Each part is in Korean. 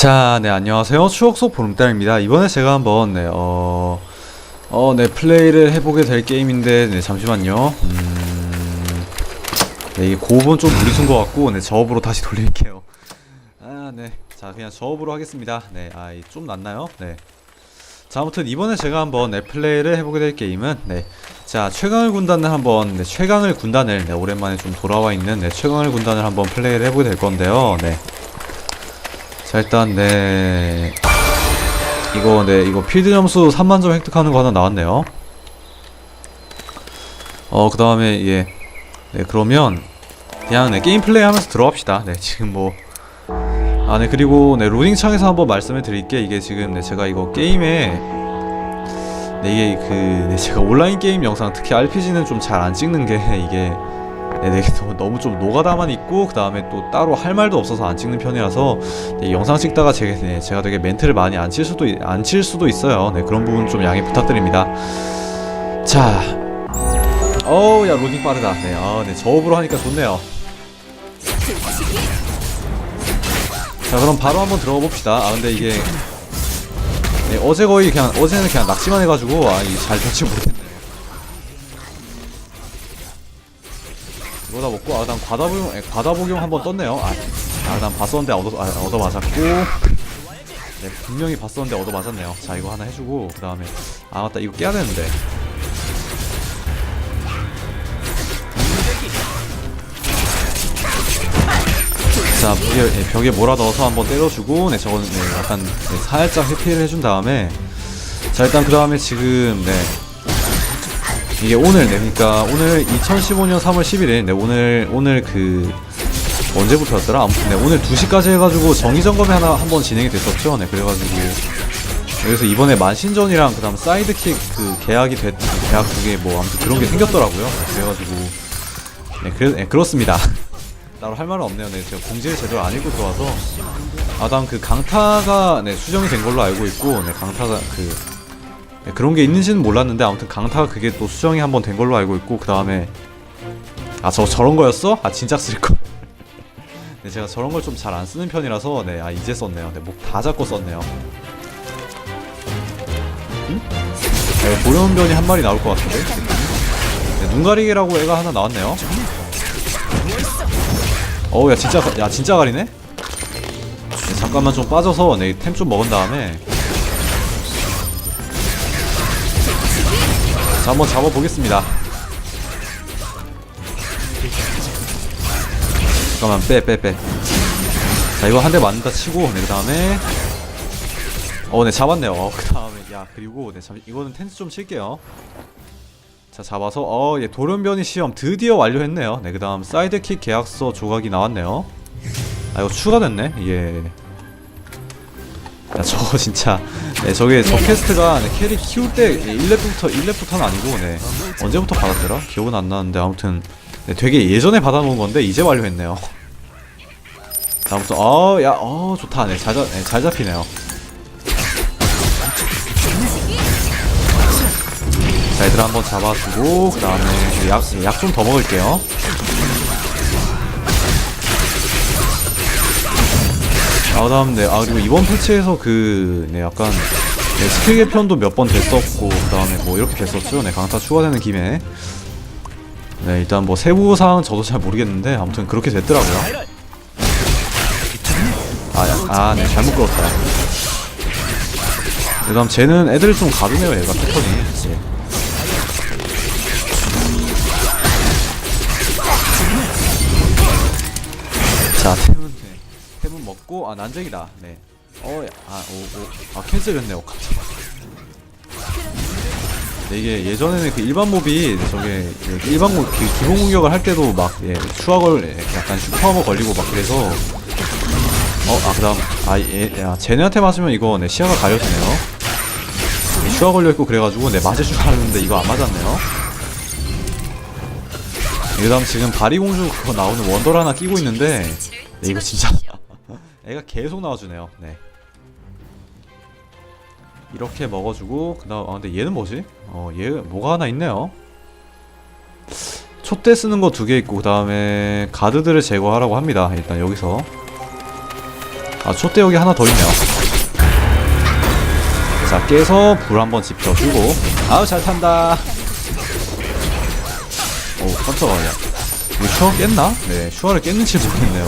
자, 네, 안녕하세요. 추억 속 보름달입니다. 이번에 제가 한번, 네, 어, 어, 네, 플레이를 해보게 될 게임인데, 네, 잠시만요. 음, 네, 이게 고업은 좀 무리순 것 같고, 네, 저업으로 다시 돌릴게요. 아, 네. 자, 그냥 저업으로 하겠습니다. 네, 아, 이좀 낫나요? 네. 자, 아무튼 이번에 제가 한번, 네, 플레이를 해보게 될 게임은, 네, 자, 최강을 군단을 한번, 네, 최강을 군단을, 네, 오랜만에 좀 돌아와 있는, 네, 최강을 군단을 한번 플레이를 해보게 될 건데요. 네. 자 일단 네. 이거 네 이거 필드 점수 3만 점 획득하는 거 하나 나왔네요. 어그 다음에 예. 네 그러면 그냥 네 게임 플레이 하면서 들어갑시다. 네 지금 뭐. 아 네 그리고 네 로딩 창에서 한번 말씀을 드릴게. 이게 지금 네 제가 이거 게임에 네 이게 그 네, 제가 온라인 게임 영상 특히 RPG는 좀 잘 안 찍는 게 이게 네, 네, 너무- 너무 좀 노가다만 있고 그 다음에 또 따로 할 말도 없어서 안 찍는 편이라서 네, 영상 찍다가 제가, 네, 제가 되게 멘트를 많이 안 칠 수도 있- 안칠 수도 있어요. 네 그런 부분 좀 양해 부탁드립니다. 자, 어우 야 로딩 빠르다. 네, 아, 네 저업으로 하니까 좋네요. 자 그럼 바로 한번 들어가 봅시다. 아 근데 이게 네, 어제 거의 그냥 어제는 그냥 낙지만 해가지고 아이잘 될지 모르겠 먹고 아난 과다 복용 에, 과다 복용 한번 떴네요. 아난 봤었는데 얻어 아, 얻어 맞았고 네 분명히 봤었는데 얻어 맞았네요. 자 이거 하나 해주고 그 다음에 아 맞다 이거 깨야 되는데 자 벽에 예, 벽에 몰아 넣어서 한번 때려주고 네 저거는 네, 약간 네, 살짝 회피를 해준 다음에 자 일단 그 다음에 지금 네 이게 오늘 네 그러니까 오늘 2015년 3월 11일 네 오늘 오늘 그 언제부터였더라? 아무튼 네 오늘 2시까지 해가지고 정의 점검이 하나 한번 진행이 됐었죠. 네 그래가지고 여기서 이번에 만신전이랑 그다음 사이드킥 그 계약이 됐 계약 그게 뭐 아무튼 그런 게 생겼더라고요. 네, 그래가지고 네, 그래, 네 그렇습니다. 따로 할 말은 없네요. 네 제가 공지를 제대로 안 읽고 들어와서. 아당 그 강타가 네 수정이 된 걸로 알고 있고 네 강타가 그 네, 그런 게 있는지는 몰랐는데 아무튼 강타가 그게 또 수정이 한 번 된 걸로 알고 있고 그 다음에 아 저 저런 거였어? 아 진짜 쓸 거. 네 제가 저런 걸 좀 잘 안 쓰는 편이라서 네 아 이제 썼네요. 네 목 다 잡고 썼네요. 응? 네, 보령변이 한 마리 나올 것 같은데. 네, 눈가리개라고 애가 하나 나왔네요. 어우 야 진짜 가- 야 진짜 가리네. 네, 잠깐만 좀 빠져서 네 템 좀 먹은 다음에 자 한번 잡아보겠습니다. 잠깐만 빼 빼 빼. 자 이거 한 대 맞는다 치고 네, 그 다음에. 어 네 잡았네요. 어, 그 다음에 야 그리고 네 잠시 이거는 텐트 좀 칠게요. 자 잡아서 어 예 돌연변이 시험 드디어 완료했네요. 네 그 다음 사이드킥 계약서 조각이 나왔네요. 아 이거 추가됐네? 예 야 저거 진짜. 네 저게 저 퀘스트가 네, 캐리 키울 때 1렙부터 1렙부터는 아니고 네 언제부터 받았더라? 기억은 안 나는데 아무튼 네, 되게 예전에 받아놓은 건데 이제 완료했네요. 자, 아무튼 어야어 좋다. 네 잘 네, 잘 잡히네요. 자 얘들 한번 잡아주고 그 다음에 약약 좀더 먹을게요 아 그다음 네, 아 그리고 이번 패치에서 그, 네, 약간 네, 스킬 개편도 몇 번 됐었고 그 다음에 뭐 이렇게 됐었죠. 네, 강타 추가되는 김에 네, 일단 뭐 세부 사항 저도 잘 모르겠는데 아무튼 그렇게 됐더라고요. 아, 야, 아, 네, 잘못 끌었다. 그다음 쟤는 애들 좀 가두네요, 얘가 패턴이. 예. 자, 네. 템은 먹고 아 난쟁이다. 네. 어, 야, 아, 오, 오, 아 캔슬했네 요. 갑자기. 네, 이게 예전에는 그 일반 몹이 저게 그 일반 몹 기- 기본 공격을 할 때도 막 예, 추가걸 예, 약간 슈퍼하머 걸리고 막 그래서 어, 아 그다음 아, 예, 야, 쟤네한테 맞으면 이거 네, 시야가 가려지네요. 예, 슈가 걸려 있고 그래가지고 네 맞을 줄 알았는데 이거 안 맞았네요. 예, 그다음 지금 바리공주 그거 나오는 원돌 하나 끼고 있는데 네, 이거 진짜 애가 계속 나와주네요. 네. 이렇게 먹어주고 그 다음 아 근데 얘는 뭐지? 어얘 뭐가 하나 있네요. 촛대 쓰는 거 두 개 있고 그 다음에 가드들을 제거하라고 합니다. 일단 여기서 아 촛대 여기 하나 더 있네요 자 깨서 불 한번 지펴주고 아우 잘 탄다 오 깜짝이야 이거 슈어 깼나? 네 슈어를 깼는지 모르겠네요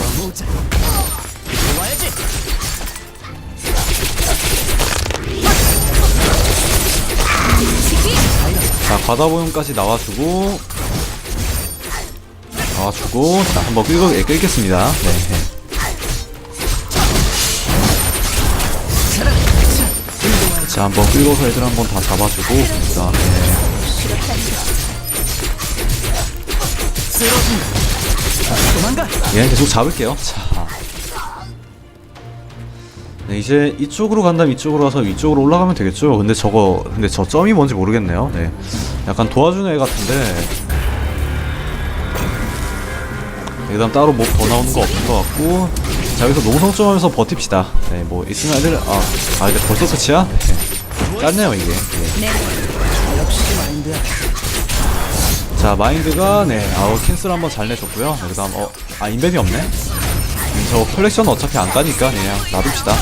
자 바다보용까지 나와주고 나와주고 자 한번 끌고 예, 끌겠습니다. 네. 자 한번 끌고서 애들 한번 다 잡아주고 그 다음에 얘는 계속 잡을게요. 자 네, 이제 이쪽으로 간다면 이쪽으로 와서 위쪽으로 올라가면 되겠죠? 근데 저거 근데 저 점이 뭔지 모르겠네요. 네. 약간 도와주는 애 같은데. 네, 그다음 따로 뭐 더 나오는 거 없는 것 같고. 자 여기서 농성 좀 하면서 버팁시다. 네 뭐 있으면 애들 아, 아 이제 벌써 끝이야? 네. 짰네요 이게. 네. 자 마인드가 네 아우 캔슬 한번 잘 내줬고요. 네, 그다음 어아 인벤이 없네? 음, 저 컬렉션 어차피 안 까니까 그냥 놔둡시다.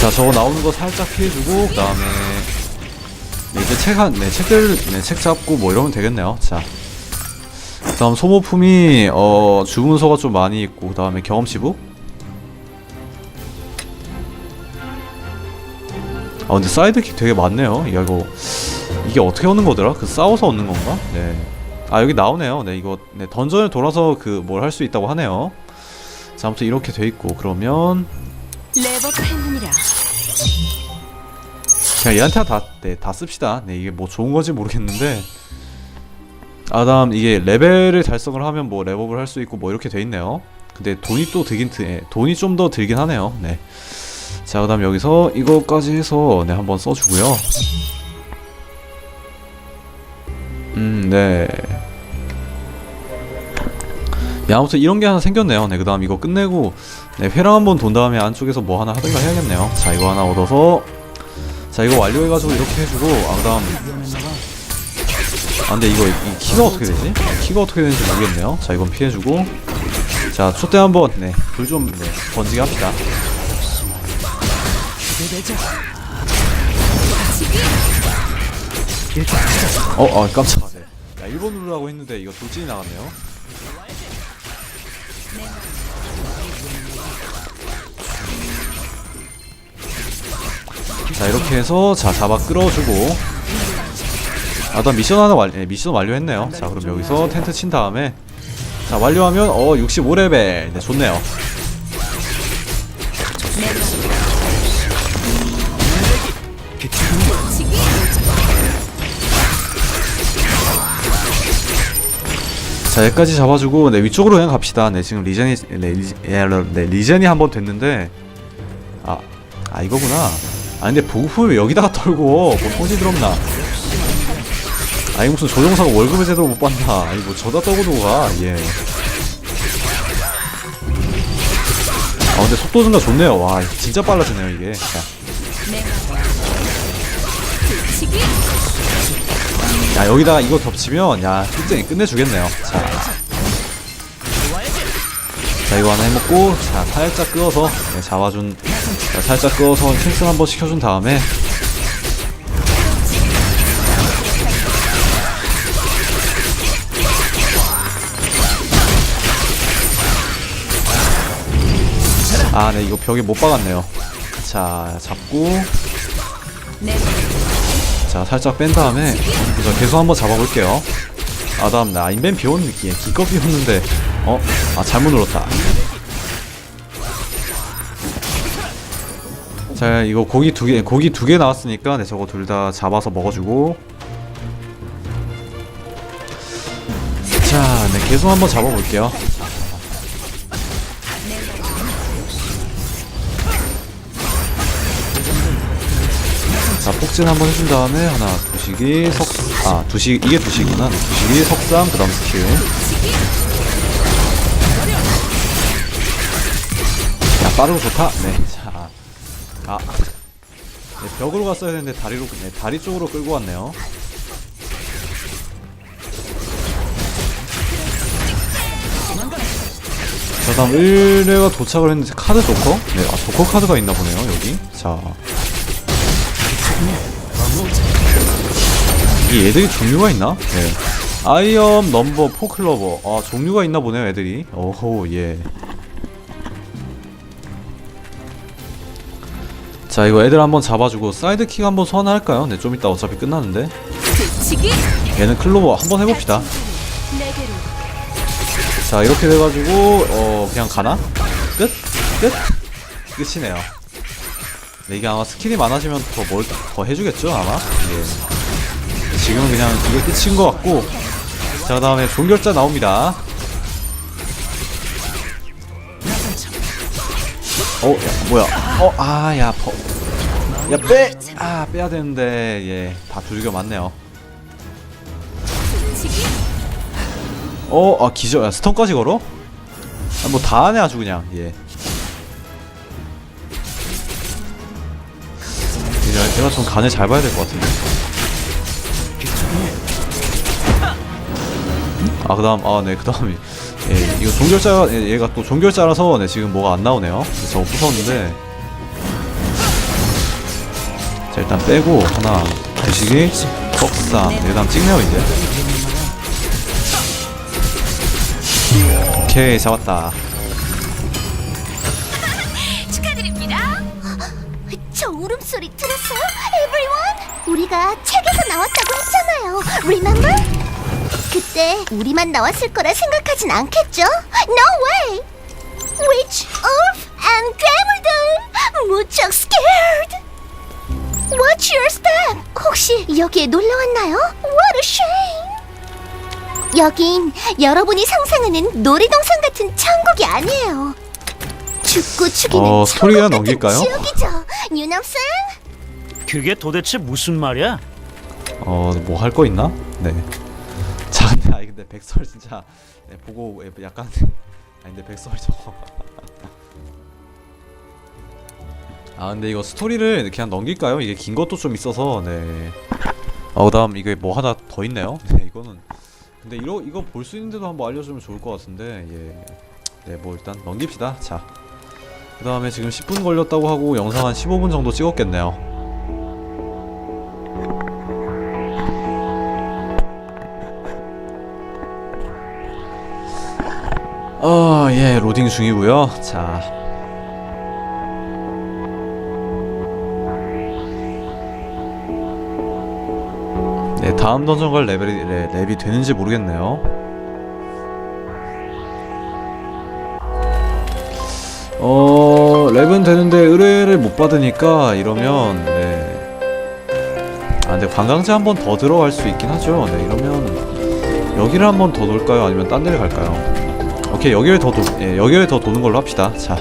자 저거 나오는 거 살짝 피해주고 그 다음에 네, 이제 책한 네, 책들 네, 책 잡고 뭐 이러면 되겠네요. 자 그다음 소모품이 어 주문서가 좀 많이 있고 그다음에 경험치북 아 근데 사이드킥 되게 많네요 야 이거 이게 어떻게 얻는 거더라? 그 싸워서 얻는 건가? 네 아 여기 나오네요 네 이거 네 던전을 돌아서 그 뭘 할 수 있다고 하네요 자 아무튼 이렇게 돼 있고 그러면 그냥 얘한테 다, 네, 다 씁시다. 네, 이게 뭐 좋은 건지 모르겠는데. 아, 다음, 이게 레벨을 달성을 하면 뭐 랩업을 할 수 있고 뭐 이렇게 돼 있네요. 근데 돈이 또 들긴, 드, 예, 돈이 좀 더 들긴 하네요. 네. 자, 그 다음 여기서 이거까지 해서, 네, 한번 써주고요. 음, 네. 야, 아무튼 이런 게 하나 생겼네요. 네, 그 다음 이거 끝내고, 네, 회랑 한번 돈 다음에 안쪽에서 뭐 하나 하든가 해야겠네요. 자, 이거 하나 얻어서, 자 이거 완료해가지고 이렇게 해주고 아 그 다음 아 근데 이거 이 키가 어떻게 되지? 키가 어떻게 되는지 모르겠네요 자 이건 피해주고 자 촛대 한번 네 불 좀 네, 번지게 합시다 어, 어 깜짝아 네. 야 1번 누르라고 했는데 이거 돌진이 나갔네요. 자 이렇게 해서 자 잡아 끌어주고. 아단 미션 하나 완 예, 미션 완료했네요. 자 그럼 여기서 텐트 친 다음에. 자 완료하면 어 65레벨. 네 좋네요 자 여기까지 잡아주고 네 위쪽으로 그냥 갑시다. 네 지금 리젠이 네, 리, 예, 네 리젠이 한 번 됐는데 아, 아 이거구나. 아 근데 보급품을 왜 여기다가 털고 뭐 통지 들었나? 아니 무슨 조종사가 월급을 제대로 못 받나? 아니 뭐 저다 떠고도 가예. 아 근데 속도 증가 좋네요. 와 진짜 빨라지네요 이게. 자. 야 여기다가 이거 겹치면 야 실쟁이 끝내주겠네요. 자. 자 이거 하나 해먹고 자 살짝 끄어서 네, 잡아준 자, 살짝 끄어서 캔슬 한번 시켜준 다음에. 아네 이거 벽에 못 박았네요. 자 잡고 자 살짝 뺀 다음에 자, 계속 한번 잡아볼게요. 아 다음 나 인벤 비온 느낌. 기껏 비웠는데. 어? 아 잘못 눌렀다. 자 이거 고기 두개 고기 두 개 나왔으니까 네 저거 둘 다 잡아서 먹어주고. 자네 계속 한번 잡아볼게요 자 폭진 한번 해준 다음에 하나 두식이 석 아 두식 이게 두식이구나 두식이 석상 그 다음 스킬 야 빠르고 좋다 네자아 네, 벽으로 갔어야 되는데 다리로 네, 다리 쪽으로 끌고 왔네요. 자 다음 1레가 도착을 했는데 카드 조커? 네, 아 조커 카드가 있나 보네요 여기. 자. 이 애들이 종류가 있나? 네. 아이엄 넘버 포클러버. 아 종류가 있나 보네요 애들이. 오호 예. 자 이거 애들 한번 잡아주고 사이드킥 한번 소환할까요? 네 좀 이따 어차피 끝나는데 얘는 클로버 한번 해봅시다 자 이렇게 돼가지고 어 그냥 가나? 끝? 끝? 끝이네요 네, 이게 아마 스킬이 많아지면 더 뭘 더 해주겠죠 아마? 예. 지금은 그냥 이게 끝인 것 같고 자 그다음에 종결자 나옵니다 어, 야, 뭐야? 어, 아, 야, 빼! 아, 빼야 되는데, 예. 다 두들겨 맞네요. 어, 아, 기절, 야, 스턴까지 걸어? 아, 뭐 다 하네, 아주 그냥, 예. 내가 좀 간을 잘 봐야 될 것 같은데. 아, 그 다음, 아, 네, 그 다음이. 예, 이거 종결자, 예, 얘가 또 종결자라서, 네, 지금 뭐가 안 나오네요. 저거 부쉈는데. 자, 일단 빼고, 하나, 대시기, 석사. 네, 그 다음 찍네요, 이제. 오케이, 잡았다. 축하드립니다 저 울음소리 들었어요? everyone? 우리가 책에서 나왔다고 했잖아요. Remember? 그때 우리만 나왔을 거라 생각하진 않겠죠? No way! Witch, Wolf, and 괴물들! 무척 scared! Watch your step! 혹시 여기에 놀러 왔나요? What a shame! 여긴 여러분이 상상하는 놀이동산 같은 천국이 아니에요. 죽고 죽이는 어, 천국 같은 넘길까요? 지옥이죠. 유남상? 그게 도대체 무슨 말이야? 어, 뭐 할 거 있나? 네. 자, 근데 백설 진짜 네, 보고 예, 약간 아니 근데 백설 저거. 아, 근데 이거 스토리를 그냥 넘길까요? 이게 긴 것도 좀 있어서 네. 어, 그다음 이게 뭐 하나 더 있네요. 네, 이거는 근데 이거 이거 볼 수 있는데도 한번 알려주면 좋을 것 같은데 예. 네, 뭐 일단 넘깁시다. 자. 그 다음에 지금 10분 걸렸다고 하고 영상 한 15분 정도 찍었겠네요. 어, 예, 로딩 중이고요. 자. 네, 다음 던전 갈 레벨이 레, 랩이 되는지 모르겠네요. 어, 랩은 되는데 의뢰를 못 받으니까 이러면 네. 아, 근데 관광지 한 번 더 들어갈 수 있긴 하죠. 네, 이러면 여기를 한 번 더 돌까요? 아니면 딴 데를 갈까요? 오케이 여기를 더 도, 예, 여기를 더 도는 걸로 합시다. 자.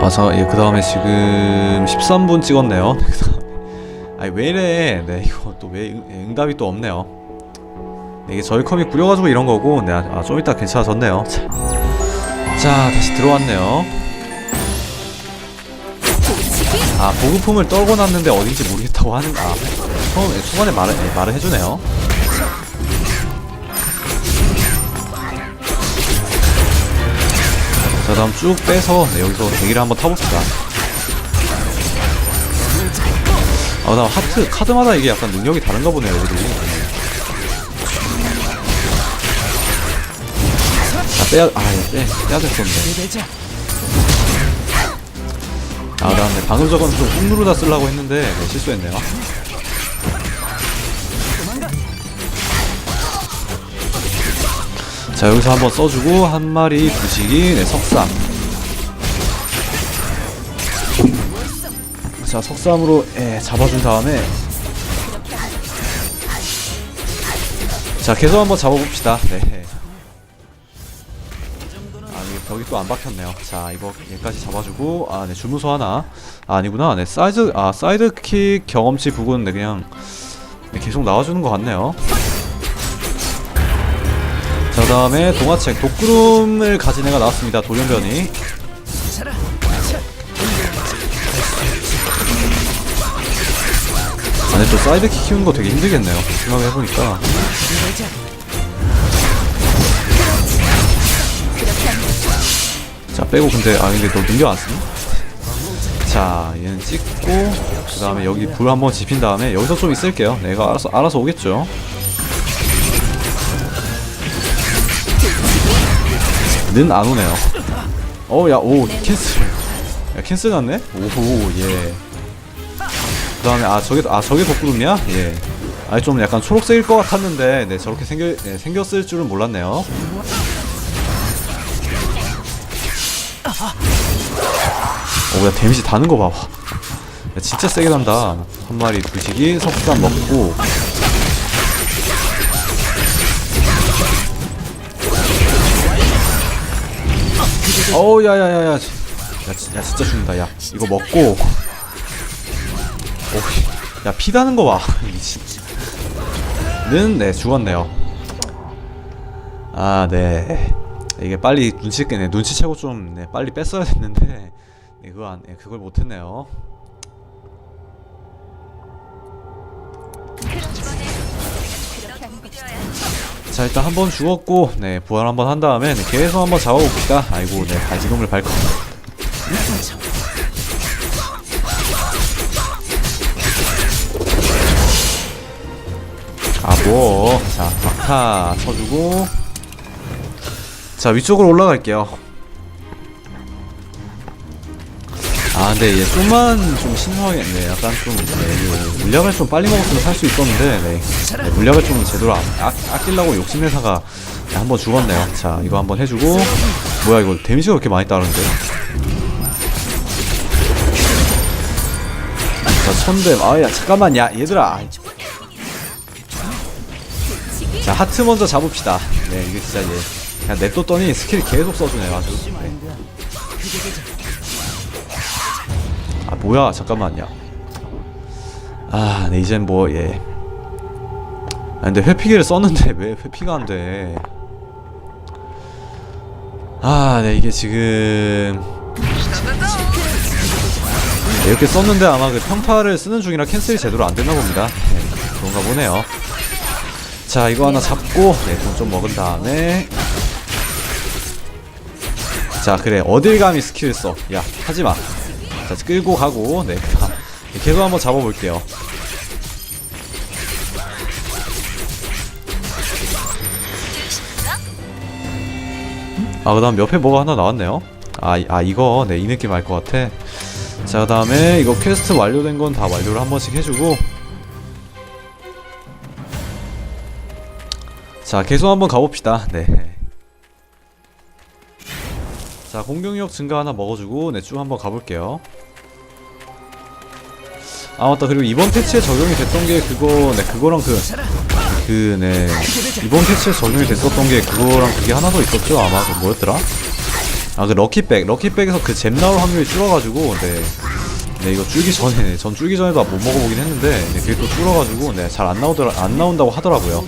아, 자, 예, 그 다음에 지금 13분 찍었네요. 그. 아니, 왜 이래. 네, 이거 또 왜 응답이 또 없네요. 네, 이게 저희 컴이 구려가지고 이런 거고, 네, 아, 좀 이따 괜찮아졌네요. 자, 자 다시 들어왔네요. 아 보급품을 떨고 났는데 어딘지 모르겠다고 하는 아 처음 초반에 말을 예, 말을 해주네요. 자 다음 쭉 빼서 네, 여기서 대기를 한번 타봅시다. 아 그다음 하트 카드마다 이게 약간 능력이 다른가 보네요 여기들이. 아 빼야 아빼 빼야 될 건데. 아, 그다음에 방금 저건 좀꾹 누르다 쓰려고 했는데 네, 실수했네요. 자 여기서 한번 써주고 한 마리 부시기 네, 석삼. 자 석삼으로 예, 잡아준 다음에 자 계속 한번 잡아봅시다. 네. 아, 벽이 또 안 박혔네요. 자, 이거 얘까지 잡아주고, 아, 네, 주무소 하나. 아, 아니구나. 네, 사이드, 아, 사이드킥 경험치 부근, 네, 그냥, 네, 계속 나와주는 것 같네요. 다음에 동화책 독구름을 가진 애가 나왔습니다. 돌연변이. 안에 또 사이드킥 키우는 거 되게 힘들겠네요. 생각을 해보니까. 자 빼고 근데 아 근데 너안 쓰니? 자 얘는 찍고 그 다음에 여기 불 한번 지핀 다음에 여기서 좀 있을게요. 내가 알아서 알아서 오겠죠? 는 안 오네요. 어야 오 캔슬. 야 캔슬 났네? 오호 예그 다음에 아 저게 아 저게 덕구름이야 예. 아니 좀 약간 초록색일 것 같았는데 네 저렇게 생겨 네, 생겼을 줄은 몰랐네요 오, 야, 데미지 다는 거 봐봐. 야, 진짜 세게 난다. 한 마리 부시기, 석탄 먹고. 어우, 야, 야, 야, 진짜 죽는다. 야, 이거 먹고. 오, 야, 피 다는 거 봐. 미친. 는, 네, 죽었네요. 아, 네. 이게 빨리 눈치, 네, 눈치채고 좀, 네, 빨리 뺐어야 됐는데. 네, 그거 안, 네, 그걸 못했네요. 자 일단 한 번 죽었고 네 부활 한 번 한 다음에 네, 계속 한번 잡아봅시다. 아이고 네 발지금을 밟고. 아뭐자 막타 쳐주고. 자 위쪽으로 올라갈게요 아 근데 얘 좀만 좀 신중하겠네. 약간 좀 네, 그 물약을 좀 빨리 먹었으면 살 수 있었는데 네. 네, 물약을 좀 제대로 아, 아, 아끼려고 욕심내다가 네, 한번 죽었네요. 자 이거 한번 해주고. 뭐야 이거 데미지가 그렇게 많이 따르는데? 자 천댐 아야 잠깐만. 야 얘들아. 자 하트 먼저 잡읍시다. 네 이게 진짜 얘 그냥 냅뒀더니 스킬 계속 써주네요 아주. 네. 아 뭐야? 잠깐만요. 아 네, 이젠 뭐예. 아 근데 회피기를 썼는데 왜 회피가 안돼? 아네 이게 지금 네, 이렇게 썼는데 아마 그 평타를 쓰는 중이라 캔슬이 제대로 안 됐나 봅니다. 네, 그런가 보네요. 자 이거 하나 잡고 네, 돈좀 먹은 다음에. 자 그래 어딜 감히 스킬을 써야 하지마 자 끌고 가고 네. 가- 계속 한번 잡아볼게요. 아 그 다음 옆에 뭐가 하나 나왔네요. 아, 이- 아 이거? 네 이 느낌 알 것 같아. 자 그 다음에 이거 퀘스트 완료된 건 다 완료를 한 번씩 해주고. 자 계속 한번 가봅시다. 네 자 공격력 증가 하나 먹어주고 네쭉 한번 가볼게요. 아 맞다. 그리고 이번 패치에 적용이 됐던 게 그거 네 그거랑 그 그 네. 이번 패치에 적용이 됐었던 게 그거랑 그게 하나 더 있었죠 아마. 그 뭐였더라? 아 그 럭키백. 럭키백에서 그 잼 나올 확률이 줄어가지고 네. 네 이거 줄기 전에 네, 전 줄기 전에도 못 먹어보긴 했는데 네, 그게 또 줄어가지고 네 잘 안 나오더라 안 나온다고 하더라고요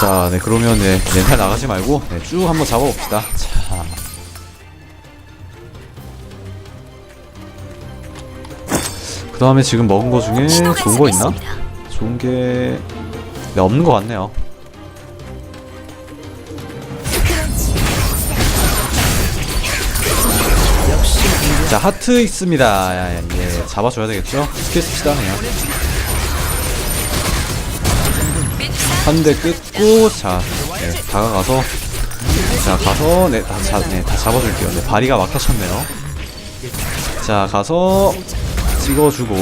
자, 네, 그러면, 네, 멘탈 나가지 말고, 네, 쭉 한번 잡아봅시다. 자. 그 다음에 지금 먹은 거 중에 좋은 거 있나? 좋은 게, 네, 없는 거 같네요. 자, 하트 있습니다. 예, 잡아줘야 되겠죠? 스킬 씁시다, 그냥. 한 대 끊고 자 네, 다가가서 자 가서 네다 자, 네, 다 잡아줄게요. 네, 바리가 막혀쳤네요. 자 가서 찍어주고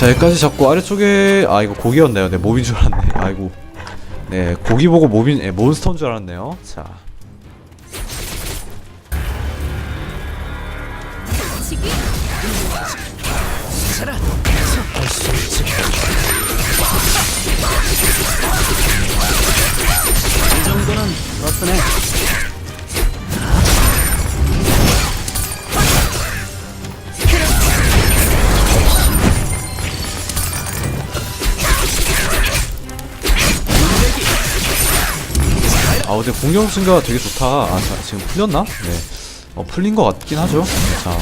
자 여기까지 잡고 아래쪽에 아 이거 고기였네요 네 몹인 줄 알았네 아이고 네 고기 보고 몹인 네, 몬스터인 줄 알았네요 자. 이 정도는 어떠네? 아 근데 공격 증가가 되게 좋다. 아 자, 지금 풀렸나? 네. 어, 풀린 것 같긴 하죠. 네, 자.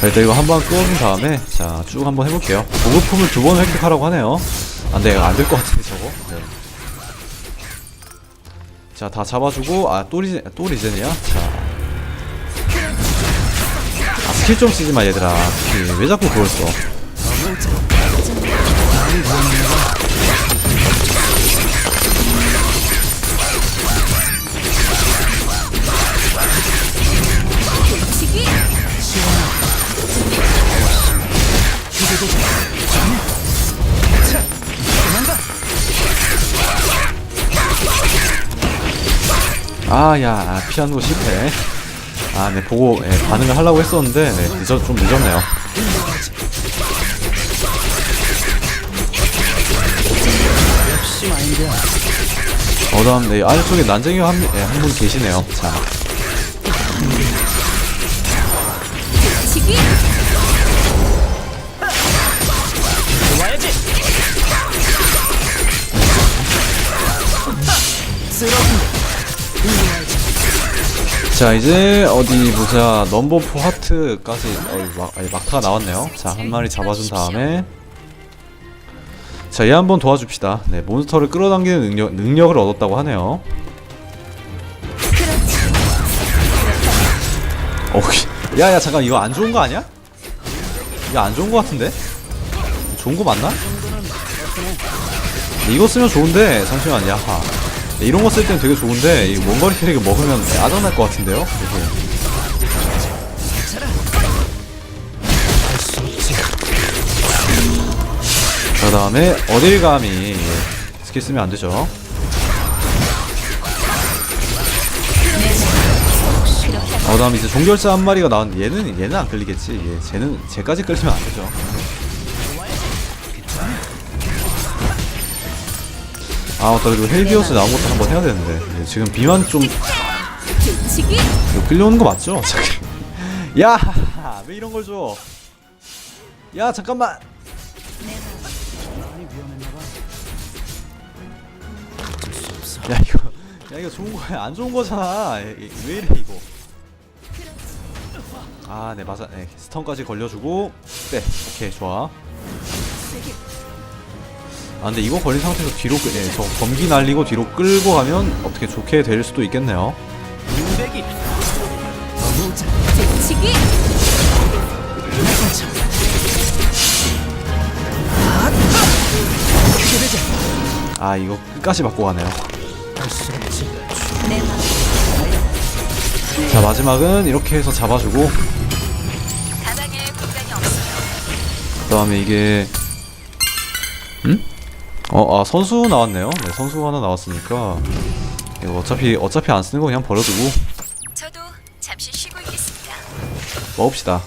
자, 일단 이거 한번 끄어준 다음에 자 쭉 한번 해볼게요. 보급품을 두 번 획득하라고 하네요. 안 돼 안될 것 같은데 저거? 네. 자 다 잡아주고 아 또 리젠 또 리젠이야? 자. 아, 스킬 좀 쓰지 마 얘들아. 스킬. 왜 자꾸 그걸 써 아야 아, 거 실패. 아네 보고 예, 반응을 하려고 했었는데 네 늦어 좀 늦었네요 어 다음 네 아래쪽에 난쟁이가 한분 분 계시네요. 자. 자 이제 어디 보자. 넘버 4 하트까지 어, 막, 아니, 막타가 나왔네요. 자 한 마리 잡아준 다음에 자 얘 한번 도와줍시다 네 몬스터를 끌어당기는 능력, 능력을 얻었다고 하네요 어, 야 야 잠깐 이거 안 좋은 거 아니야? 이거 안 좋은 거 같은데? 좋은 거 맞나? 네, 이거 쓰면 좋은데 잠시만 야하 네, 이런 거 쓸 때는 되게 좋은데 이 원거리 캐릭을 먹으면 아장날 것 같은데요? 이게. 그 다음에 어딜 감히 스킬 쓰면 안 되죠. 어, 다음 이제 종결자 한 마리가 나온 얘는 얘는 안 끌리겠지. 얘 쟤는 쟤까지 끌리면 안 되죠. 아 맞다 그리고 헬비오스 나온 것도 한번 해야 되는데 예, 지금 비만 좀 이거 끌려오는 거 맞죠? 야! 왜 이런 걸 줘? 야, 잠깐만. 야, 이거 야, 이거 좋은 거야. 안 좋은 거잖아. 에, 에, 왜 이래 이거? 아, 네, 맞아. 네, 스턴까지 걸려 주고 빼. 오케이, 좋아. 아, 근데 이거 걸린 상태에서 뒤로 끌, 예, 저 검기 날리고 뒤로 끌고 가면 어떻게 좋게 될 수도 있겠네요. 치기. 아, 이거 끝까지 맞고 가네요. 자, 마지막은 이렇게 해서 잡아주고 없어요 그다음에 이게 음? 어, 아 선수 나왔네요. 네, 선수 하나 나왔으니까 이거 어차피 어차피 안 쓰는 거 그냥 버려두고 저도 잠시 쉬고 있겠습니다 먹읍시다.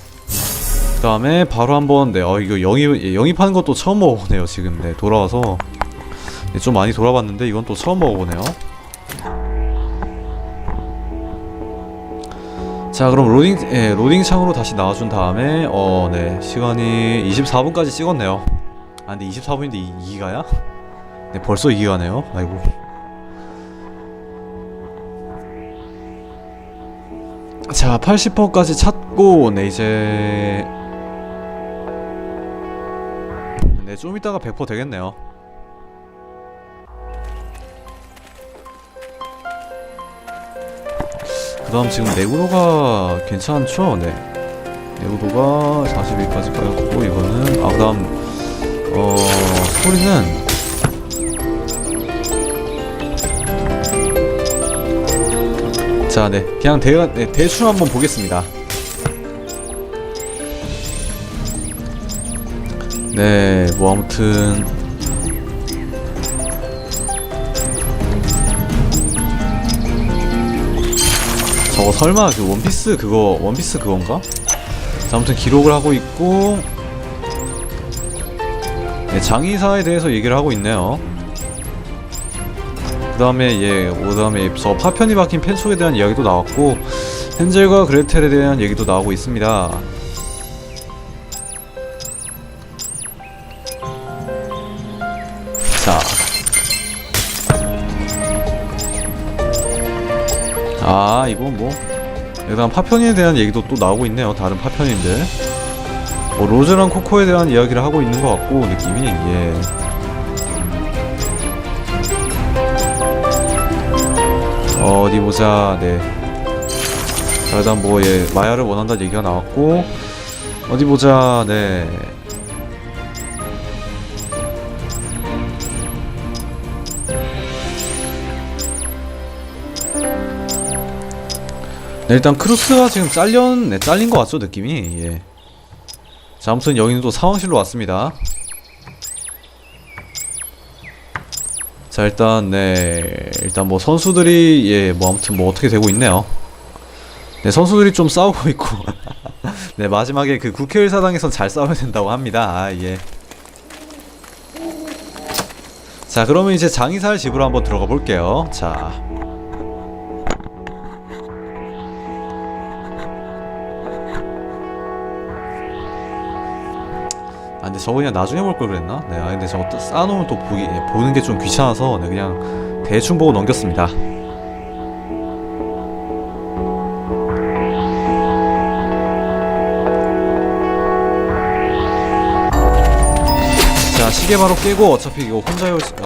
그 다음에 바로 한번 네, 어 이거 영입 예, 영입하는 것도 처음 먹어보네요. 지금 네 돌아와서 네, 좀 많이 돌아봤는데 이건 또 처음 먹어보네요. 자 그럼 로딩 예, 로딩 창으로 다시 나와준 다음에 어 네 시간이 24분까지 찍었네요. 아 근데 24분인데 2, 2기가야? 네 벌써 2기가네요. 아이고. 자 80%까지 찾고 네 이제 네좀 이따가 100% 되겠네요. 다음 지금 내구도가 괜찮죠? 네. 내구도가 42까지 까였고, 이거는, 아, 그 다음, 어, 스토리는, 자, 네. 그냥 대, 네, 대충 한번 보겠습니다. 네, 뭐, 아무튼, 저거 설마 그 원피스 그거 원피스 그건가? 자, 아무튼 기록을 하고 있고 네, 장의사에 대해서 얘기를 하고 있네요. 그 다음에 예, 그 다음에 저 파편이 박힌 펜속에 대한 이야기도 나왔고 헨젤과 그레텔에 대한 얘기도 나오고 있습니다. 아, 이건 뭐. 일단 파편에 대한 얘기도 또 나오고 있네요. 다른 파편인들. 뭐, 로즈랑 코코에 대한 이야기를 하고 있는 것 같고, 느낌이, 예. 어디 보자, 네. 자, 일단 뭐, 예, 마야를 원한다는 얘기가 나왔고, 어디 보자, 네. 네, 일단 크루스가 지금 잘려, 네, 잘린 것 같죠, 느낌이. 예. 자, 아무튼 여기는 또 상황실로 왔습니다. 자, 일단, 네, 일단 뭐 선수들이, 예, 뭐 아무튼 뭐 어떻게 되고 있네요. 네, 선수들이 좀 싸우고 있고. 네, 마지막에 그 국회의원 사당에선 잘 싸워야 된다고 합니다. 아, 예. 자, 그러면 이제 장의사를 집으로 한번 들어가 볼게요. 자. 저거 그냥 나중에 볼 걸 그랬나? 네, 아 근데 저거 또 쌓아놓으면 또 보기 예, 보는 게 좀 귀찮아서 네, 그냥 대충 보고 넘겼습니다. 자 시계 바로 깨고 어차피 이거 혼자 열